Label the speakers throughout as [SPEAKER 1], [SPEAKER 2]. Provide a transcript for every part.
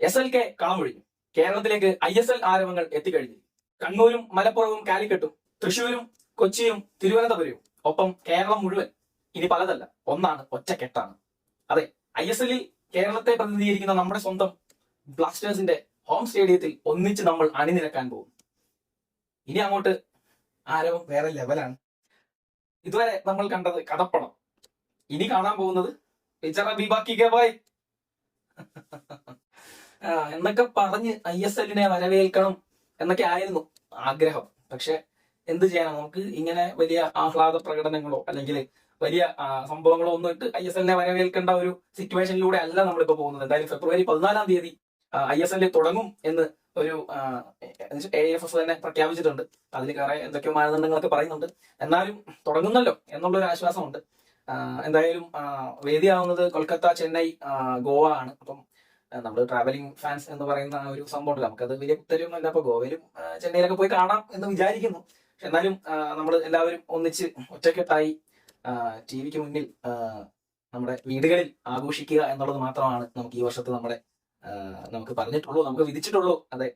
[SPEAKER 1] S L K കളമൊഴിഞ്ഞു. കേരളത്തിലേക്ക് I S L ആരവങ്ങൾ എത്തിക്കഴിഞ്ഞു. കണ്ണൂരും മലപ്പുറവും കാലിക്കട്ടും തൃശൂരും കൊച്ചിയും തിരുവനന്തപുരവും. ഒപ്പം കേരളം മുഴുവൻ ഇനി പലതല്ല. ഒന്നാണ് ഒറ്റക്കെട്ടാണ്. അതെ ഐ എസ് എല്ലിൽ കേരളത്തെ പ്രതിനിധീകരിക്കുന്ന നമ്മുടെ സ്വന്തം ബ്ലാസ്റ്റേഴ്സിന്റെ ഹോം സ്റ്റേഡിയത്തിൽ ഒന്നിച്ച് നമ്മൾ അണിനിരക്കാൻ പോകും ഇനി അങ്ങോട്ട് ആരവം വേറെ ലെവലാണ്. ഇതുവരെ നമ്മൾ കണ്ടത് കടപ്പണം. ഇനി കാണാൻ പോകുന്നത് പിച്ചറ ബിബാക്കിക്കെ ബോയ് ആ, എന്നൊക്കെ പറഞ്ഞ് ഐ എസ് എല്ലിനെ വരവേൽക്കണം എന്നൊക്കെ ആയിരുന്നു ആഗ്രഹം. പക്ഷെ എന്ത് ചെയ്യണം നമുക്ക് ഇങ്ങനെ വലിയ ആഹ്ലാദ പ്രകടനങ്ങളോ അല്ലെങ്കിൽ വലിയ സംഭവങ്ങളോ ഒന്നും ഇട്ട് ഐ എസ് എല്ലിനെ വരവേൽക്കേണ്ട ഒരു സിറ്റുവേഷനിലൂടെ അല്ല നമ്മളിപ്പോ പോകുന്നത്. എന്തായാലും ഫെബ്രുവരി പതിനാലാം തീയതി ഐ എസ് എല്ലിൽ തുടങ്ങും എന്ന് ഒരു എ എഫ് എസ് തന്നെ പ്രഖ്യാപിച്ചിട്ടുണ്ട്. അതിൽ കുറെ എന്തൊക്കെയോ മാനദണ്ഡങ്ങളൊക്കെ പറയുന്നുണ്ട്. എന്നാലും തുടങ്ങുന്നല്ലോ എന്നുള്ളൊരു ആശ്വാസമുണ്ട്. എന്തായാലും വേദിയാവുന്നത് കൊൽക്കത്ത ചെന്നൈ ഗോവ ആണ്. അപ്പം നമ്മൾ ട്രാവലിംഗ് ഫാൻസ് എന്ന് പറയുന്ന ആ ഒരു സംഭവം നമുക്കത് വലിയ കുത്തരൊന്നുമല്ല അപ്പൊ ഗോവയിലും ചെന്നൈയിലൊക്കെ പോയി കാണാം എന്ന് വിചാരിക്കുന്നു. പക്ഷെ എന്നാലും നമ്മൾ എല്ലാവരും ഒന്നിച്ച് ഒറ്റക്കെട്ടായി ടി വിക്ക് മുന്നിൽ നമ്മുടെ വീടുകളിൽ ആഘോഷിക്കുക എന്നുള്ളത് മാത്രമാണ് നമുക്ക് ഈ വർഷത്തെ നമ്മുടെ നമുക്ക് പറഞ്ഞിട്ടുള്ളൂ നമുക്ക് വിധിച്ചിട്ടുള്ളൂ. അതെ.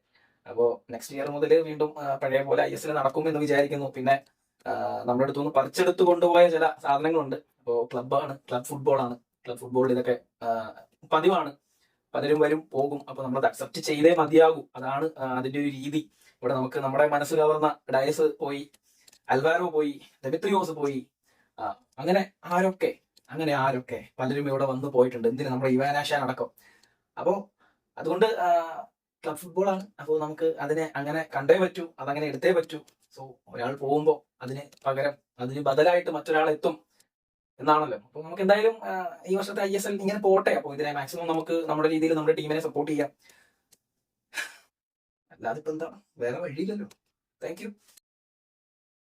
[SPEAKER 1] അപ്പോ നെക്സ്റ്റ് ഇയർ മുതൽ വീണ്ടും പഴയ പോലെ ഐ എസ് നടക്കും എന്ന് വിചാരിക്കുന്നു. പിന്നെ നമ്മുടെ അടുത്തു നിന്ന് പറിച്ചെടുത്ത് കൊണ്ടുപോയ ചില സാധനങ്ങളുണ്ട്. അപ്പോൾ ക്ലബ്ബാണ് ക്ലബ് ഫുട്ബോളാണ് ക്ലബ് ഫുട്ബോളിൽ ഇതൊക്കെ പതിവാണ്. പലരും വരും പോകും. അപ്പൊ നമ്മളത് അക്സെപ്റ്റ് ചെയ്തേ മതിയാകും. അതാണ് അതിന്റെ ഒരു രീതി. ഇവിടെ നമുക്ക് നമ്മുടെ മനസ്സ് കവർന്ന ഡയസ് പോയി അൽവാരോ പോയി ദമിത്രിയോസ് പോയി അങ്ങനെ ആരൊക്കെ അങ്ങനെ ആരൊക്കെ പലരും ഇവിടെ വന്നു പോയിട്ടുണ്ട്. എന്തിന്? നമ്മുടെ ഇവാനാശാൻ അടക്കം. അപ്പോ അതുകൊണ്ട് ക്ലബ് ഫുട്ബോളാണ് അപ്പോൾ നമുക്ക് അതിനെ അങ്ങനെ കണ്ടേ പറ്റൂ അതങ്ങനെ എടുത്തേ പറ്റൂ. സോ ഒരാൾ പോകുമ്പോൾ അതിന് പകരം അതിന് ബദലായിട്ട് മറ്റൊരാൾ എത്തും. എന്നാണല്ലോ. അപ്പൊ നമുക്ക് എന്തായാലും ഈ വർഷത്തെ ഐ എസ് എൽ ഇങ്ങനെ പോട്ടെ. അപ്പോൾ ഇതിനെ മാക്സിമം നമുക്ക് നമ്മുടെ രീതിയിൽ നമ്മുടെ ടീമിനെ സപ്പോർട്ട് ചെയ്യാം. അല്ലാതെ ഇപ്പൊ എന്താ? വേറെ വഴിയില്ലല്ലോ. Thank you